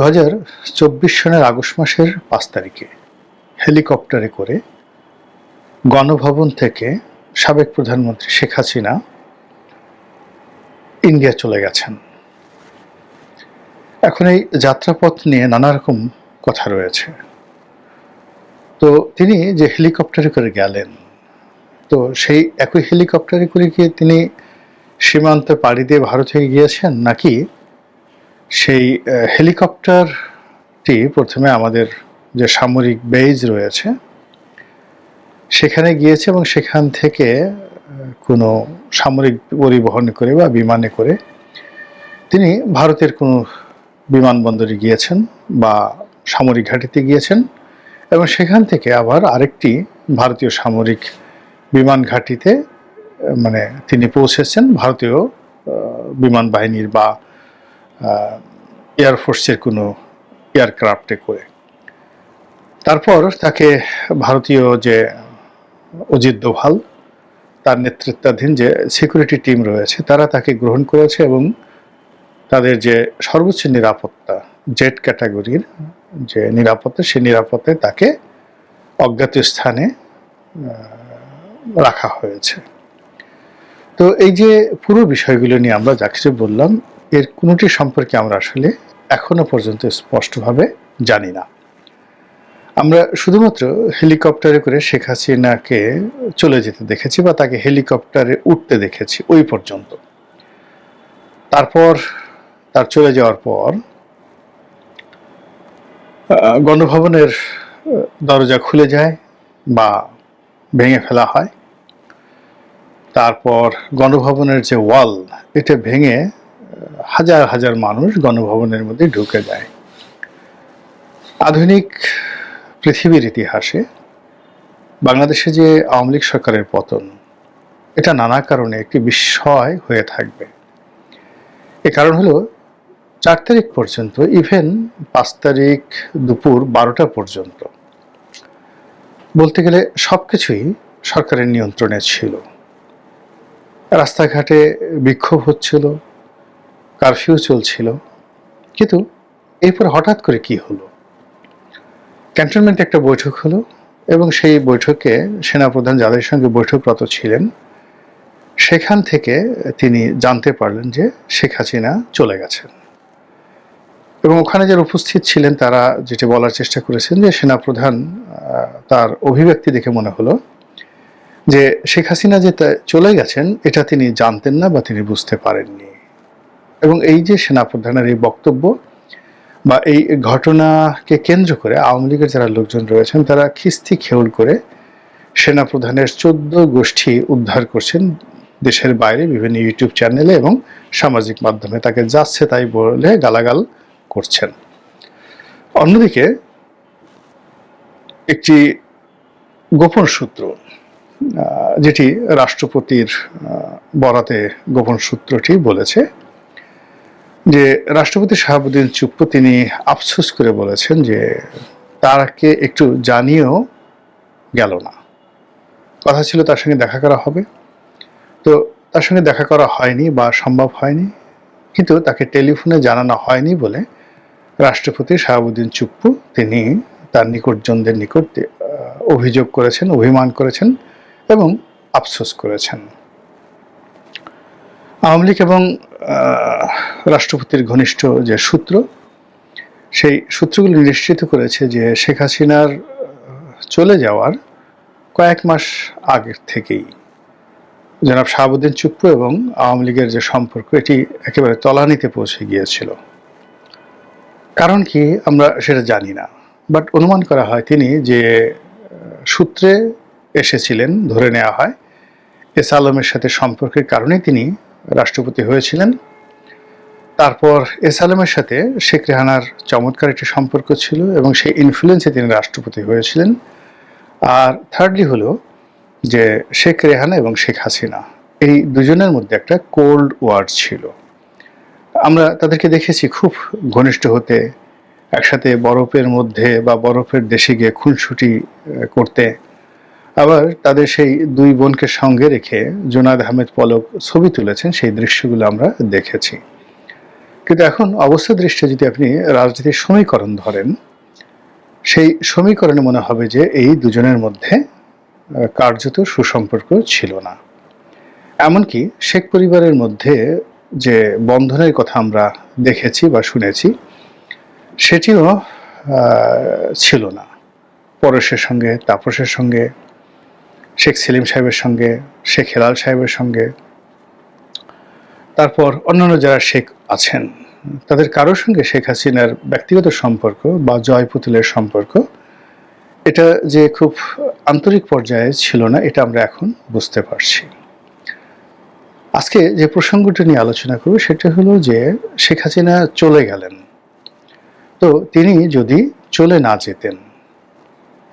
দু সনের আগস্ট মাসের পাঁচ তারিখে হেলিকপ্টারে করে গণভবন থেকে সাবেক প্রধানমন্ত্রী শেখ হাসিনা ইন্ডিয়া চলে গেছেন। এখন এই যাত্রাপথ নিয়ে নানা রকম কথা রয়েছে। তো তিনি যে হেলিকপ্টারে করে গেলেন, তো সেই একই হেলিকপ্টারে করে গিয়ে তিনি সীমান্তে পাড়ি দিয়ে ভারতে গিয়েছেন নাকি সেই হেলিকপ্টারটি প্রথমে আমাদের যে সামরিক বেজ রয়েছে, সেখানে গিয়েছে এবং সেখান থেকে কোনো সামরিক পরিবহন করে বা বিমানে করে তিনি ভারতের কোনো বিমানবন্দরে গিয়েছেন বা সামরিক ঘাঁটিতে গিয়েছেন এবং সেখান থেকে আবার আরেকটি ভারতীয় সামরিক বিমান ঘাঁটিতে মানে তিনি পৌঁছেছেন ভারতীয় বিমান বাহিনীর বা এয়ারফোর্সের কোনো এয়ারক্রাফটে করে। তারপর তাকে ভারতীয় যে অজিত দোভাল, তার নেতৃত্বাধীন যে সিকিউরিটি টিম রয়েছে, তারা তাকে গ্রহণ করেছে এবং তাদের যে সর্বোচ্চ নিরাপত্তা জেট ক্যাটাগরির যে নিরাপত্তা, সেই নিরাপত্তায় তাকে অজ্ঞাত স্থানে রাখা হয়েছে। তো এই যে পুরো বিষয়গুলো নিয়ে আমরা যা কিছু বললাম এর কোনোটি সম্পর্কে আমরা আসলে এখনও পর্যন্ত স্পষ্টভাবে জানি না। আমরা শুধুমাত্র হেলিকপ্টারে করে শেখ হাসিনাকে চলে যেতে দেখেছি বা তাকে হেলিকপ্টারে উঠতে দেখেছি ওই পর্যন্ত। তারপর, তার চলে যাওয়ার পর গণভবনের দরজা খুলে যায় বা ভেঙে ফেলা হয়। তারপর গণভবনের যে ওয়াল, এটা ভেঙে হাজার হাজার মানুষ গণভবনের মধ্যে ঢুকে যায়। আধুনিক পৃথিবীর ইতিহাসে বাংলাদেশে যে আওয়ামী লীগ সরকারের পতন, এটা নানা কারণে একটি বিস্ময় হয়ে থাকবে। এ কারণ হলো, চার তারিখ পর্যন্ত ইভেন পাঁচ তারিখ দুপুর বারোটা পর্যন্ত, বলতে গেলে সব কিছুই সরকারের নিয়ন্ত্রণে ছিল। রাস্তাঘাটে বিক্ষোভ হচ্ছিল কারফিউ চলছিল। কিন্তু এরপর হঠাৎ করে কি হলো? ক্যান্টনমেন্টে একটা বৈঠক হলো এবং সেই বৈঠকে সেনাপ্রধান যাদের সঙ্গে বৈঠকরত ছিলেন। সেখান থেকে তিনি জানতে পারলেন যে শেখ হাসিনা চলে গেছেন। এবং ওখানে যারা উপস্থিত ছিলেন, তারা যেটি বলার চেষ্টা করেছেন যে সেনাপ্রধান তার অভিব্যক্তি দেখে মনে হলো যে শেখ হাসিনা যে চলে গেছেন, এটা তিনি জানতেন না বা তিনি বুঝতে পারেননি। এবং এই যে সেনাপ্রধানের এই বক্তব্য বা এই ঘটনাকে কেন্দ্র করে আওয়ামী লীগের যারা লোকজন রয়েছেন, তারা খিস্তি খেউল করে সেনাপ্রধানের চোদ্দ গোষ্ঠী উদ্ধার করছেন দেশের বাইরে বিভিন্ন ইউটিউব চ্যানেলে এবং সামাজিক মাধ্যমে। তাকে যাচ্ছে তাই বলে গালাগাল করছেন। অন্যদিকে একটি গোপন সূত্র যেটি রাষ্ট্রপতির বরাতে গোপন সূত্রটি বলেছে যে রাষ্ট্রপতি শাহাবুদ্দিন চুপ্পু তিনি আফসোস করে বলেছেন যে তাকে একটু জানিয়েও গেল না। কথা ছিল তার সঙ্গে দেখা করা হবে। তো তার সঙ্গে দেখা করা হয়নি বা সম্ভব হয়নি, কিন্তু তাকে টেলিফোনে জানানো হয়নি বলে রাষ্ট্রপতি শাহাবুদ্দিন চুপ্পু তিনি তার নিকটজনদের নিকট অভিযোগ করেছেন, অভিমান করেছেন এবং আফসোস করেছেন। আওয়ামী লীগ এবং রাষ্ট্রপতির ঘনিষ্ঠ যে সূত্র, সেই সূত্রগুলি নিশ্চিত করেছে যে শেখ হাসিনার, চলে যাওয়ার কয়েক মাস আগের থেকেই জনাব শাহাবুদ্দিন চুপ্পু এবং আওয়ামী লীগের যে সম্পর্ক, এটি একেবারে তলানিতে পৌঁছে গিয়েছিল। কারণ কি আমরা সেটা জানি না, বাট অনুমান করা হয় তিনি যে সূত্রে এসেছিলেন, ধরে নেওয়া হয়, এস আলমের সাথে সম্পর্কের কারণে তিনি রাষ্ট্রপতি হয়েছিলেন। তারপর এস আলমের সাথে শেখ রেহানার চমৎকার একটি সম্পর্ক ছিল এবং সেই ইনফ্লুয়েন্সে তিনি রাষ্ট্রপতি হয়েছিলেন। আর থার্ডলি হলো যে শেখ রেহানা এবং শেখ হাসিনা এই দুজনের মধ্যে একটা কোল্ড ওয়ার ছিল। আমরা তাদেরকে দেখেছি খুব ঘনিষ্ঠ হতে, একসাথে বরফের মধ্যে বা বরফের দেশে গিয়ে খুনসুটি করতে। আবার তাদের সেই দুই বোনকে সঙ্গে রেখে জোনাদ আহমেদ পলক ছবি তুলেছেন, সেই দৃশ্যগুলো আমরা দেখেছি। কিন্তু এখন অবস্থা দৃষ্টি যদি আপনি রাজনীতির সমীকরণ ধরেন, সেই সমীকরণে মনে হবে যে এই দুজনের মধ্যে কার্যত সুসম্পর্ক ছিল না। এমনকি শেখ পরিবারের মধ্যে যে বন্ধনের কথা আমরা দেখেছি বা শুনেছি, সেটিও ছিল না। পরশের সঙ্গে, তাপসের সঙ্গে শেখ সেলিম সাহেবের সঙ্গে, শেখ হেলাল সাহেবের সঙ্গে, তারপর অন্যান্য যারা শেখ আছেন, তাদের কারোর সঙ্গে শেখ হাসিনার ব্যক্তিগত সম্পর্ক বা জয় পুতুলের সম্পর্ক, এটা যে খুব আন্তরিক পর্যায়ে ছিল না, এটা আমরা এখন বুঝতে পারছি। আজকে যে প্রসঙ্গটি নিয়ে আলোচনা করব, সেটা হলো যে শেখ হাসিনা চলে গেলেন। তো তিনি যদি চলে না যেতেন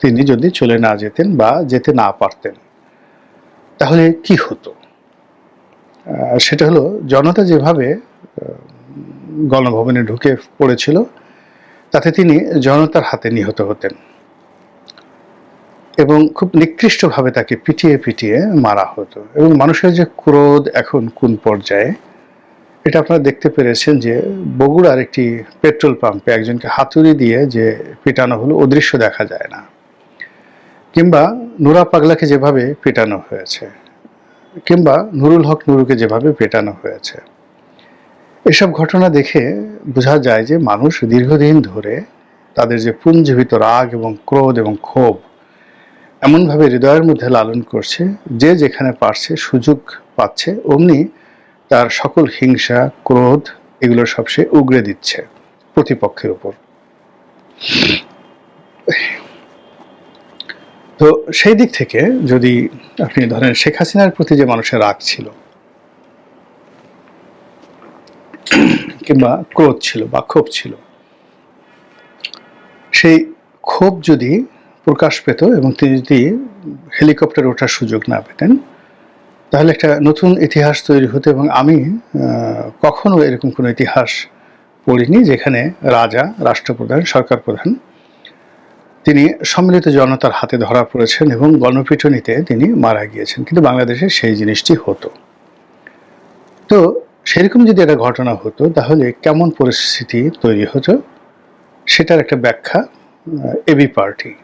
তিনি যদি চলে না যেতেন বা যেতে না পারতেন, তাহলে কি হতো? সেটা হলো জনতা যেভাবে গণভবনে ঢুকে পড়েছিল, তাতে তিনি জনতার হাতে নিহত হতেন এবং খুব নিকৃষ্টভাবে তাকে পিটিয়ে পিটিয়ে মারা হতো এবং মানুষের যে ক্রোধ এখন কোন পর্যায়ে, এটা আপনারা দেখতে পেরেছেন যে বগুড়ার একটি পেট্রোল পাম্পে একজনকে হাতুড়ি দিয়ে যে পিটানো হলো, অদৃশ্য দেখা যায় না। কিংবা নুরা পাগলাকে যেভাবে পেটানো হয়েছে, কিংবা নুরুল হক নুরুকে যেভাবে পেটানো হয়েছে, এসব ঘটনা দেখে বোঝা যায় যে মানুষ দীর্ঘদিন ধরে তাদের যে পুঞ্জীবিত রাগ এবং ক্রোধ এবং ক্ষোভ এমনভাবে হৃদয়ের মধ্যে লালন করছে, যে যেখানে পারছে সুযোগ পাচ্ছে, অমনি তার সকল হিংসা, ক্রোধ এগুলো সব সে উগড়ে দিচ্ছে প্রতিপক্ষের উপর। তো সেই দিক থেকে যদি আপনি ধরেন শেখ হাসিনার প্রতি যে মানুষের রাগ ছিল, কিংবা ক্রোধ ছিল বা ক্ষোভ ছিল, সেই ক্ষোভ যদি প্রকাশ পেত এবং তিনি যদি হেলিকপ্টারে ওঠার সুযোগ না পেতেন, তাহলে একটা নতুন ইতিহাস তৈরি হতো এবং আমি কখনো এরকম কোনো ইতিহাস পড়িনি যেখানে রাজা, রাষ্ট্রপ্রধান, সরকার প্রধান তিনি সম্মিলিত জনতার হাতে ধরা পড়েছেন এবং গণপিটুনিতে তিনি মারা গিয়েছেন। কিন্তু বাংলাদেশে সেই জিনিসটি হতো। তো সেরকম যদি একটা ঘটনা হতো, তাহলে কেমন পরিস্থিতি তৈরি হতো? সেটার একটা ব্যাখ্যা এবি পার্টি।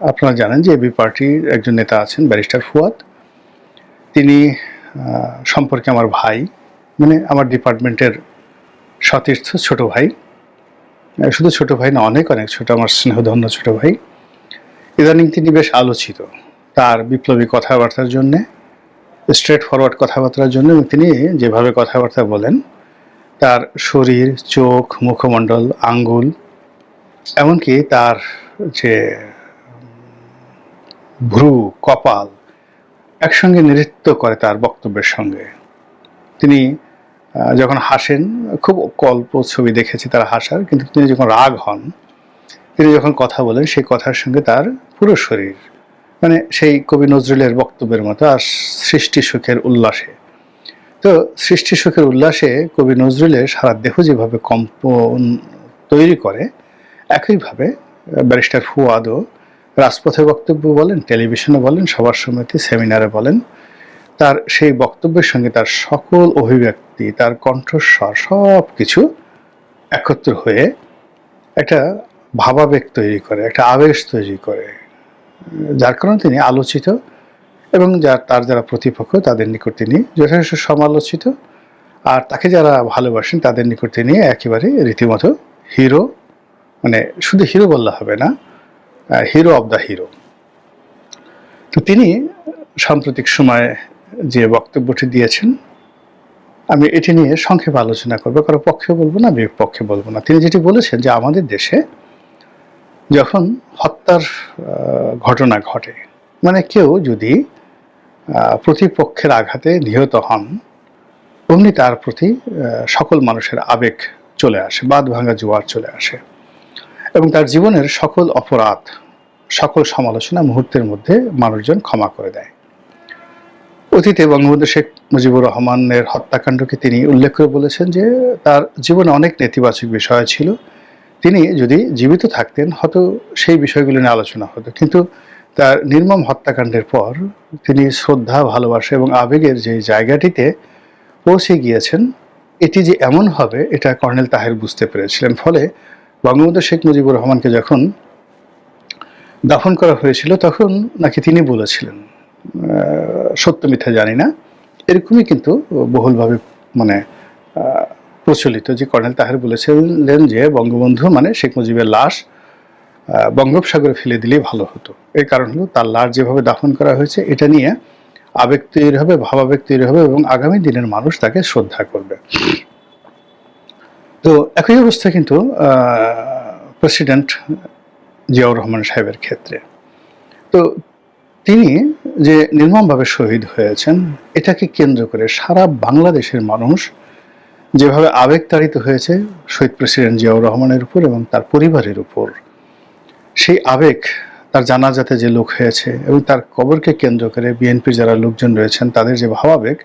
আপনারা জানেন যে এবি পার্টির একজন নেতা আছেন, ব্যারিস্টার ফুয়াদ। তিনি সম্পর্কে আমার ভাই মানে আমার ডিপার্টমেন্টের সতীর্থ, ছোট ভাই। শুধু ছোট ভাই না, অনেক অনেক ছোট, আমার স্নেহধন্য ছোট ভাই। ইদানিং তিনি বেশ আলোচিত তার বিপ্লবী কথাবার্তার জন্যে স্ট্রেট ফরওয়ার্ড কথাবার্তার জন্য তিনি যেভাবে কথাবার্তা বলেন, তার শরীর, চোখ, মুখমণ্ডল, আঙ্গুল, এমনকি তার যে ভ্রু, কপাল, একসঙ্গে নৃত্য করে তার বক্তব্যের সঙ্গে। তিনি যখন হাসেন, খুব কল্প ছবি দেখেছি তার হাসার, কিন্তু তিনি যখন রাগ হন, তিনি যখন কথা বলেন, সেই কথার সঙ্গে তার পুরো শরীর মানে সেই কবি নজরুলের বক্তব্যের মতো আর সৃষ্টি সুখের উল্লাসে। তো সৃষ্টি সুখের উল্লাসে কবি নজরুলের সারা দেহ যেভাবে কম্পন তৈরি করে, একইভাবে ব্যারিস্টার ফুয়াদও রাজপথে বক্তব্য বলেন টেলিভিশনে বলেন, সবার সমিতি সেমিনারে বলেন, তার সেই বক্তব্যের সঙ্গে তার সকল অভিব্যক্তি তার কণ্ঠস্বর সব কিছু একত্র হয়ে একটা ভাবাবেগ তৈরি করে, একটা আবেশ তৈরি করে। যার কারণে তিনি আলোচিত এবং যার, তার যারা প্রতিপক্ষ, তাদের নিকট তিনি যথেষ্ট সমালোচিত। আর তাকে যারা ভালোবাসেন, তাদের নিকট তিনি একেবারে রীতিমতো হিরো মানে শুধু হিরো বললে হবে না হিরো অব দ্য হিরো তো তিনি সাম্প্রতিক সময়ে যে বক্তব্যটি দিয়েছেন আমি এটি নিয়ে সংক্ষেপে আলোচনা করব, কারও পক্ষে বলব না বিপক্ষে বলব না। তিনি যেটি বলেছেন যে আমাদের দেশে যখন হত্যার ঘটনা ঘটে মানে কেউ যদি প্রতিপক্ষের আঘাতে নিহত হন, অমনি তার প্রতি সকল মানুষের আবেগ চলে আসে বাদ ভাঙা জোয়ার চলে আসে। এবং তার জীবনের সকল অপরাধ, সকল সমালোচনা মুহূর্তের মধ্যে মানুষজন ক্ষমা করে দেয়। অতীতে বঙ্গবন্ধু শেখ মুজিবুর রহমানের হত্যাকাণ্ডকে তিনি উল্লেখ করে বলেছেন যে, তার জীবনে অনেক নেতিবাচক বিষয় ছিল। তিনি যদি জীবিত থাকতেন, হয়তো সেই বিষয়গুলো নিয়ে আলোচনা হতো। কিন্তু তার নির্মম হত্যাকাণ্ডের পর তিনি শ্রদ্ধা, ভালোবাসা এবং আবেগের যে জায়গাটিতে পৌঁছে গিয়েছেন, এটি যে এমন হবে, এটা কর্নেল তাহের বুঝতে পেরেছিলেন। ফলে বঙ্গবন্ধু শেখ মুজিবুর রহমানকে যখন দাফন করা হয়েছিল, তখন নাকি তিনি বলেছিলেন সত্য মিথ্যা জানি না, এরকমই কিন্তু বহুলভাবে মানে প্রচলিত যে কর্নেল তাহের বলেছিলেন যে বঙ্গবন্ধু মানে শেখ মুজিবের লাশ বঙ্গোপসাগরে ফেলে দিলেই ভালো হতো। এর কারণ হলো তার লাশ যেভাবে দাফন করা হয়েছে, এটা নিয়ে আবেগ তৈরি হবে, ভাবাবেগ তৈরি হবে এবং আগামী দিনের মানুষ তাকে শ্রদ্ধা করবে। তো একই অবস্থা কিন্তু প্রেসিডেন্ট জিয়াউর রহমান সাহেবের ক্ষেত্রে। তো তিনি যে নির্মমভাবে শহীদ হয়েছেন, এটাকে কেন্দ্র করে সারা বাংলাদেশের মানুষ যেভাবে আবেগ তাড়িত হয়েছে শহীদ প্রেসিডেন্ট জিয়াউর রহমানের উপর এবং তার পরিবারের উপর, সেই আবেগ তার জানাজাতে যে লোক হয়েছে এবং তার কবরকে কেন্দ্র করে বিএনপির যারা লোকজন রয়েছেন, তাদের যে ভাবাবেগ,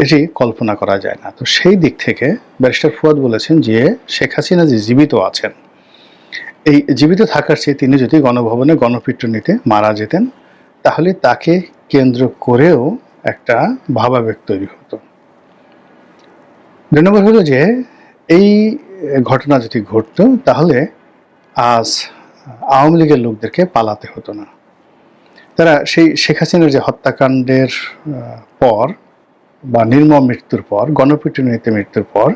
এটি কল্পনা করা যায় না। তো সেই দিক থেকে ব্যারিস্টার ফুয়াদ বলেছেন যে শেখ হাসিনা যে জীবিত আছেন, এই জীবিত থাকার চেয়ে তিনি যদি গণভবনে গণপিটুনিতে মারা যেতেন তাহলে তাকে কেন্দ্র করেও একটা ভাবাবেগ তৈরি হতো। দুই নম্বর হলো যে, এই ঘটনা যদি ঘটতো, তাহলে আজ আওয়ামী লীগের লোকদেরকে পালাতে হতো না। তারা সেই শেখ হাসিনার যে হত্যাকাণ্ডের পর বা নির্মম মৃত্যুর পর, গণপিটুনিতে মৃত্যুর পর,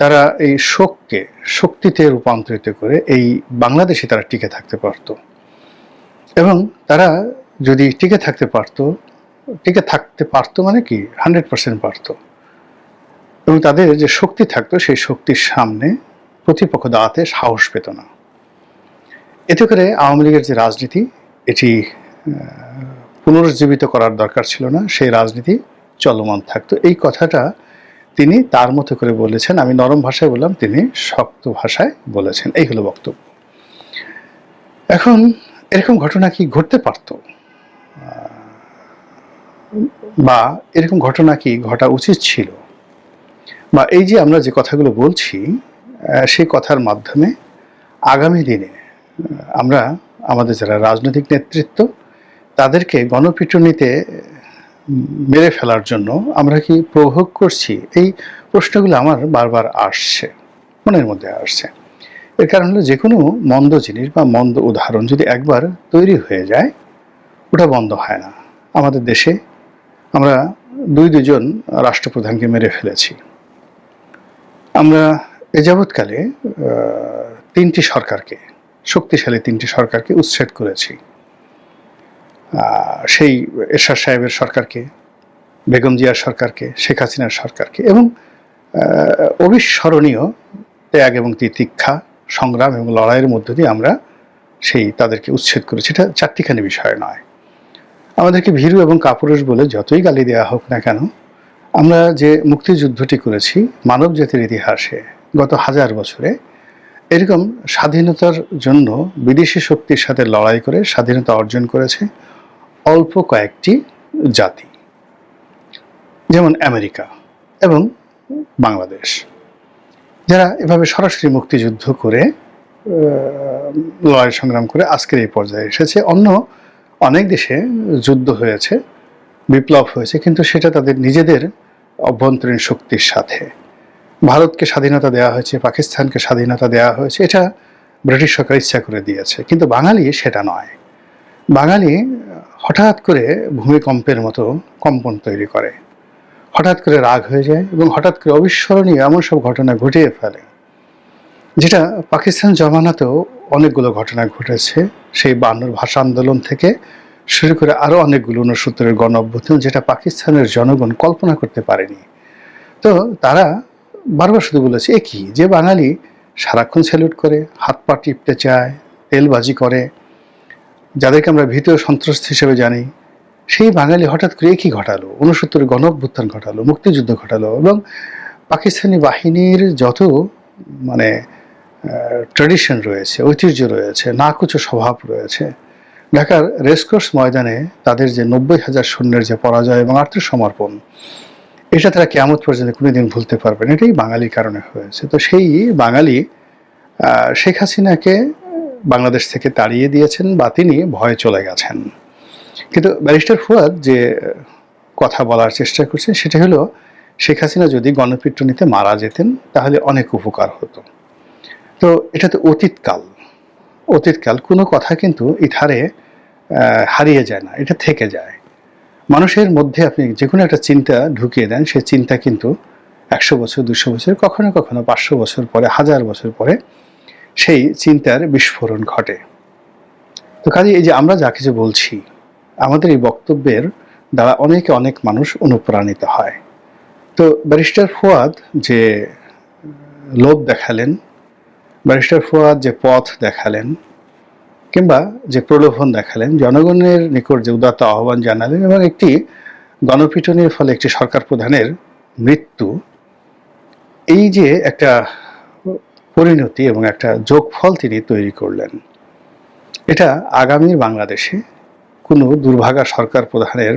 তারা এই শোককে, শক্তিতে রূপান্তরিত করে এই বাংলাদেশে তারা টিকে থাকতে পারত। এবং তারা যদি টিকে থাকতে পারতো, টিকে থাকতে পারতো মানে কি? হান্ড্রেড পার্সেন্ট পারতো। এবং তাদের যে শক্তি থাকতো, সেই শক্তির সামনে প্রতিপক্ষ দাঁড়াতে সাহস পেত না। এতে করে আওয়ামী লীগের যে রাজনীতি, এটি পুনরুজ্জীবিত করার দরকার ছিল না, সেই রাজনীতি চলমান থাকতো। এই কথাটা তিনি তার মতো করে বলেছেন, আমি নরম ভাষায় বললাম, তিনি শক্ত ভাষায় বলেছেন। এই হলো বক্তব্য। এখন এরকম ঘটনা কি ঘটতে পারতো? বা এরকম ঘটনা কি ঘটা উচিত ছিল? বা এই যে আমরা যে কথাগুলো বলছি সেই কথার মাধ্যমে আগামী দিনে আমরা আমাদের যারা রাজনৈতিক নেতৃত্ব, তাদেরকে গণপিটুনিতে মেরে ফেলার জন্য আমরা কি প্রভোগ করছি? এই প্রশ্নগুলো আমার বারবার আসছে, মনের মধ্যে আসছে। এর কারণ হলো যে কোনো মন্দ জিনিস বা মন্দ উদাহরণ যদি একবার তৈরি হয়ে যায়, ওটা বন্ধ হয় না। আমাদের দেশে আমরা দুই দুজন রাষ্ট্রপ্রধানকে মেরে ফেলেছি। আমরা এ যাবৎকালে তিনটি সরকারকে, শক্তিশালী তিনটি সরকারকে উচ্ছেদ করেছি। সেই এরশাদ সাহেবের সরকারকে, বেগম জিয়ার সরকারকে, শেখ হাসিনার সরকারকে এবং অবিস্মরণীয় ত্যাগ এবং তিতিক্ষা, সংগ্রাম এবং লড়াইয়ের মধ্য দিয়ে আমরা সেই তাদেরকে উচ্ছেদ করেছি। এটা চারটিখানি বিষয় নয়। আমাদেরকে ভীরু এবং কাপুরুষ বলে যতই গালি দেওয়া হোক না কেন, আমরা যে মুক্তিযুদ্ধটি করেছি মানব জাতির ইতিহাসে গত হাজার বছরে, এরকম স্বাধীনতার জন্য বিদেশি শক্তির সাথে লড়াই করে স্বাধীনতা অর্জন করেছে অল্প কয়েকটি জাতি, যেমন আমেরিকা এবং বাংলাদেশ, যারা এভাবে সরাসরি মুক্তিযুদ্ধ করে লড়াই সংগ্রাম করে আজকের এই পর্যায়ে এসেছে। অন্য অনেক দেশে যুদ্ধ হয়েছে, বিপ্লব হয়েছে, কিন্তু সেটা তাদের নিজেদের অভ্যন্তরীণ শক্তির সাথে। ভারতকে স্বাধীনতা দেওয়া হয়েছে, পাকিস্তানকে স্বাধীনতা দেওয়া হয়েছে, এটা ব্রিটিশ সরকার ইচ্ছা করে দিয়েছে, কিন্তু বাঙালি সেটা নয়। বাঙালি হঠাৎ করে ভূমিকম্পের মতো কম্পন তৈরি করে। হঠাৎ করে রাগ হয়ে যায় এবং হঠাৎ করে অবিস্মরণীয় এমন সব ঘটনা ঘটিয়ে ফেলে, যেটা পাকিস্তান জমানাতেও অনেকগুলো ঘটনা ঘটেছে। সেই বান্নর ভাষা আন্দোলন থেকে শুরু করে আরও অনেকগুলো উনসত্তরের গণ অভ্যুত্থান যেটা পাকিস্তানের জনগণ কল্পনা করতে পারেনি। তো তারা বারবার শুধু বলেছে, এ যে বাঙালি সারাক্ষণ স্যালুট করে, হাত পা টিপতে চায়, তেলবাজি করে, যাদেরকে আমরা ভীতীয় সন্ত্রস্ত হিসেবে জানি, সেই বাঙালি হঠাৎ করে কি ঘটালো? উনসত্তরের গণ অভ্যুত্থান ঘটালো, মুক্তিযুদ্ধ ঘটালো এবং পাকিস্তানি বাহিনীর যত মানে ট্রেডিশন রয়েছে, ঐতিহ্য রয়েছে, নাকুচো স্বভাব রয়েছে। ঢাকার রেসকোর্স ময়দানে তাদের যে নব্বই হাজার সৈন্যের যে পরাজয় এবং আত্মসমর্পণ এটা তারা কেমন পর্যন্ত কোনোদিন ভুলতে পারবেন এটাই বাঙালির কারণে হয়েছে। তো সেই বাঙালি শেখ হাসিনাকে বাংলাদেশ থেকে তাড়িয়ে দিয়েছেন বা তিনি ভয়ে চলে গেছেন। কিন্তু ব্যারিস্টার ফুয়াদ যে কথা বলার চেষ্টা করছে সেটা হলো, শেখ হাসিনা যদি গণপিটুনিতে মারা যেতেন, তাহলে অনেক উপকার হতো। তো এটা তো অতীতকাল। অতীতকাল কোনো কথা কিন্তু ইথারে হারিয়ে যায় না, এটা থেকে যায়। মানুষের মধ্যে আপনি যে কোনো একটা চিন্তা ঢুকিয়ে দেন সেই চিন্তা কিন্তু একশো বছর, দুশো বছর, কখনো কখনো পাঁচশো বছর পরে, হাজার বছর পরে সেই চিন্তার বিস্ফোরণ ঘটে। তো কাজে এই যে আমরা যা কিছু বলছি, আমাদের এই বক্তব্যের দ্বারা অনেকে অনেক মানুষ অনুপ্রাণিত হয়। তো ব্যারিস্টার ফুয়াদ যে লোভ দেখালেন ব্যারিস্টার ফুয়াদ যে পথ দেখালেন কিংবা যে প্রলোভন দেখালেন, জনগণের নিকট যে উদাত্ত আহ্বান জানালেন এবং একটি গণপিটনের ফলে একটি সরকার প্রধানের মৃত্যু, এই যে একটা পরিণতি এবং একটা যোগফল তিনি তৈরি করলেন, এটা আগামী বাংলাদেশে কোনো দুর্ভাগা সরকার প্রধানের